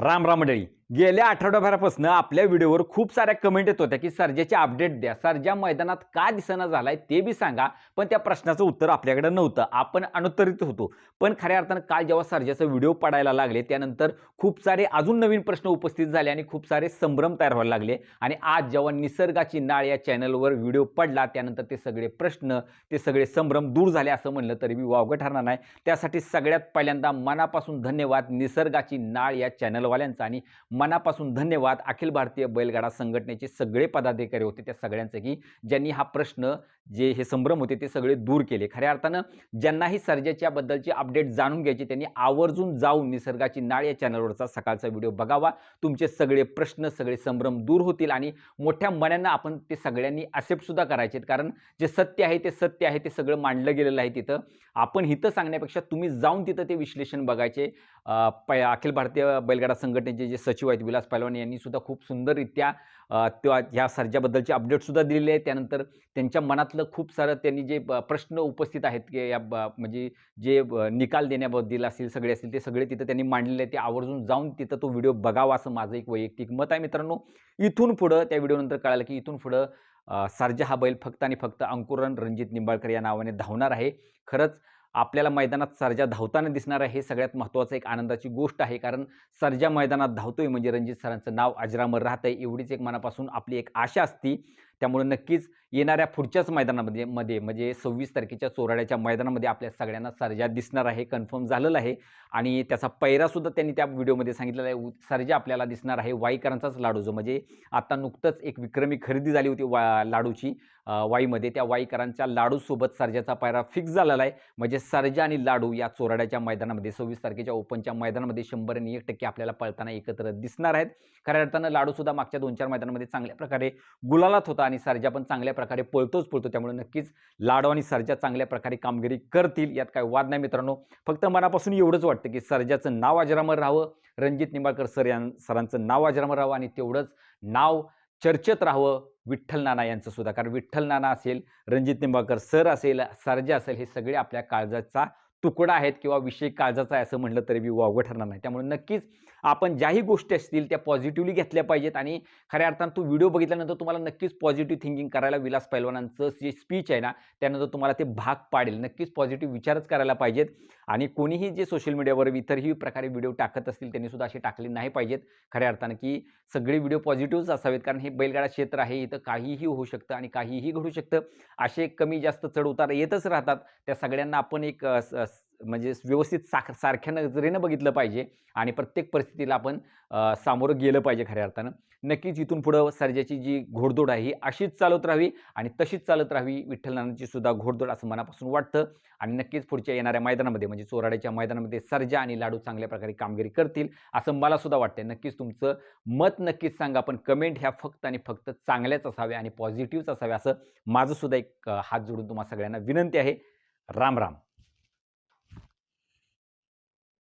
राम राम मंडळी. गेल्या आठवड्याभरापासून आपल्या व्हिडिओवर खूप साऱ्या कमेंट येत होत्या की सर्जाचे अपडेट द्या. सर्जा मैदानात का दिसना झालाय ते बी सांगा. पण त्या प्रश्नाचं उत्तर आपल्याकडे नव्हतं. आपण अनुत्तरित होतो. पण खऱ्या अर्थानं काल जेव्हा सर्जाचा व्हिडिओ पडायला लागले त्यानंतर खूप सारे अजून नवीन प्रश्न उपस्थित झाले आणि खूप सारे संभ्रम तयार व्हायला लागले. आणि आज जेव्हा निसर्गाची नाळ या चॅनलवर व्हिडिओ पडला त्यानंतर ते सगळे प्रश्न ते सगळे संभ्रम दूर झाले असं म्हणलं तरी मी वावगं ठरणार नाही. त्यासाठी सगळ्यात पहिल्यांदा मनापासून धन्यवाद. निसर्गाची नाळ या चॅनलवाल्यांचा आणि मनापासून धन्यवाद. अखिल भारतीय बैलगाडा संघटनेचे सगळे पदाधिकारी होते त्या सगळ्यांचं की ज्यांनी हा प्रश्न जे हे संभ्रम होते ते सगळे दूर केले. खऱ्या अर्थानं ज्यांनाही सर्जाच्याबद्दलची अपडेट जाणून घ्यायची त्यांनी आवर्जून जाऊन निसर्गाची नाळ या चॅनलवरचा सकाळचा व्हिडिओ बघावा. तुमचे सगळे प्रश्न सगळे संभ्रम दूर होतील आणि मोठ्या मनानं आपण ते सगळ्यांनी accept करायचे कारण जे सत्य आहे ते सत्य आहे ते सगळं मांडलं गेलेलं आहे तिथं. आपण हिथं सांगण्यापेक्षा तुम्ही जाऊन तिथं ते विश्लेषण बघायचे. अखिल भारतीय बैलगाडा संघटनेचे जे सचिव आहेत विलास पैलवान यांनी सुद्धा खूप सुंदररित्या त्या ह्या सर्जाबद्दलचे अपडेटसुद्धा दिलेले आहेत त्यानंतर त्यांच्या मनातलं खूप सारं त्यांनी जे प्रश्न उपस्थित आहेत की या ब- म्हणजे जे निकाल देण्याबद्दल असतील सगळे असतील ते सगळे तिथं त्यांनी मांडलेले आहेत. ते आवर्जून जाऊन तिथं तो व्हिडिओ बघावा असं माझं एक वैयक्तिक मत आहे मित्रांनो. इथून पुढं त्या व्हिडिओनंतर कळालं की इथून पुढं अ, सर्जा हा बैल फक्त आणि फक्त अंकुरन रणजित निंबाळकर या नावाने धावणार आहे. खरंच आपल्याला मैदानात सर्जा धावताना दिसणार आहे हे सगळ्यात महत्त्वाचं एक आनंदाची गोष्ट आहे. कारण सर्जा मैदानात धावतोय म्हणजे रणजित सरांचं नाव अजरामर राहतंय आहे एवढीच एक मनापासून आपली एक आशा असती. त्यामुळे नक्कीच येणाऱ्या पुढच्याच मैदानामध्ये मध्ये म्हणजे सव्वीस तारखेच्या चोराड्याच्या मैदानामध्ये आपल्या सगळ्यांना सर्जा दिसणार आहे कन्फर्म झालेलं आहे. आणि त्याचा पैरासुद्धा त्यांनी त्या व्हिडिओमध्ये सांगितलेला आहे. उ- सर्जा आपल्याला दिसणार आहे वाईकरांचाच लाडू जो म्हणजे आता नुकतंच एक विक्रमी खरेदी झाली होती वा लाडूची वाईमध्ये. त्या वाईकरांच्या लाडूसोबत सर्जाचा पायरा फिक्स झालेला आहे. म्हणजे सर्जा आणि लाडू या चोराड्याच्या मैदानामध्ये सव्वीस तारखेच्या ओपनच्या मैदानामध्ये शंभर आणि एक टक्के आपल्याला पळताना एकत्र दिसणार आहेत. खऱ्या अर्थानं लाडूसुद्धा मागच्या दोन चार मैदानामध्ये चांगल्या प्रकारे गुलालात होता आणि सर्जा पण चांगल्या प्रकारे पळतोच पळतो. त्यामुळे नक्कीच लाडो आणि सर्जा चांगल्या प्रकारे कामगिरी करतील यात काय वाद नाही मित्रांनो. फक्त मनापासून एवढंच वाटतं की सर्जाचं नाव अजरामर राहावं रणजित निंबाळकर सर यां सरांचं नाव अजरामर राहावं आणि तेवढंच नाव चर्चेत राहावं विठ्ठल नाना यांचं सुद्धा. कारण विठ्ठल नाना असेल रणजित निंबाळकर सर असेल सर्जा असेल हे सगळे आपल्या काळजाचा तुकडा आहेत किंवा विषय काळजाचा आहे असं म्हटलं तरी बी वावगं ठरणार नाही. त्यामुळे नक्कीच आपण ज्याही गोष्टी असतील त्या पॉझिटिव्हली घेतल्या पाहिजेत आणि खऱ्या अर्थानं तो व्हिडिओ बघितल्यानंतर तुम्हाला नक्कीच पॉझिटिव्ह थिंकिंग करायला विलास पैलवानांचं जे स्पीच आहे ना त्यानंतर तुम्हाला ते भाग पाडेल. नक्कीच पॉझिटिव्ह विचारच करायला पाहिजेत. आणि कोणीही जे सोशल मीडियावर इतरही प्रकारे व्हिडिओ टाकत असतील त्यांनी सुद्धा असे टाकले नाही पाहिजेत. खऱ्या अर्थानं की सगळे व्हिडिओ पॉझिटिव्हच असावेत कारण हे बैलगाडा क्षेत्र आहे इथं काहीही होऊ शकतं आणि काहीही घडू शकतं. असे कमी जास्त चढ उतार येतच राहतात. त्या सगळ्यांना आपण एक स- म्हणजे व्यवस्थित साख सारख्या नजरेनं बघितलं पाहिजे आणि प्रत्येक परिस्थितीला आपण सामोरं गेलं पाहिजे खऱ्या अर्थानं. नक्कीच इथून पुढं सर्जाची जी घोडदौड आहे ही अशीच चालत राहावी आणि तशीच चालत राहावी विठ्ठलनानांची सुद्धा घोडदौड असं मनापासून वाटतं. आणि नक्कीच पुढच्या येणाऱ्या मैदानामध्ये म्हणजे चोराड्याच्या मैदानामध्ये सर्जा आणि लाडू चांगल्या प्रकारे कामगिरी करतील असं मला सुद्धा वाटतं नक्कीच तुमचं मत नक्कीच सांगा पण कमेंट ह्या फक्त आणि फक्त चांगल्याच असाव्या आणि पॉझिटिव्हच असाव्या असं माझंसुद्धा एक हात जोडून तुम्हाला सगळ्यांना विनंती आहे. राम राम.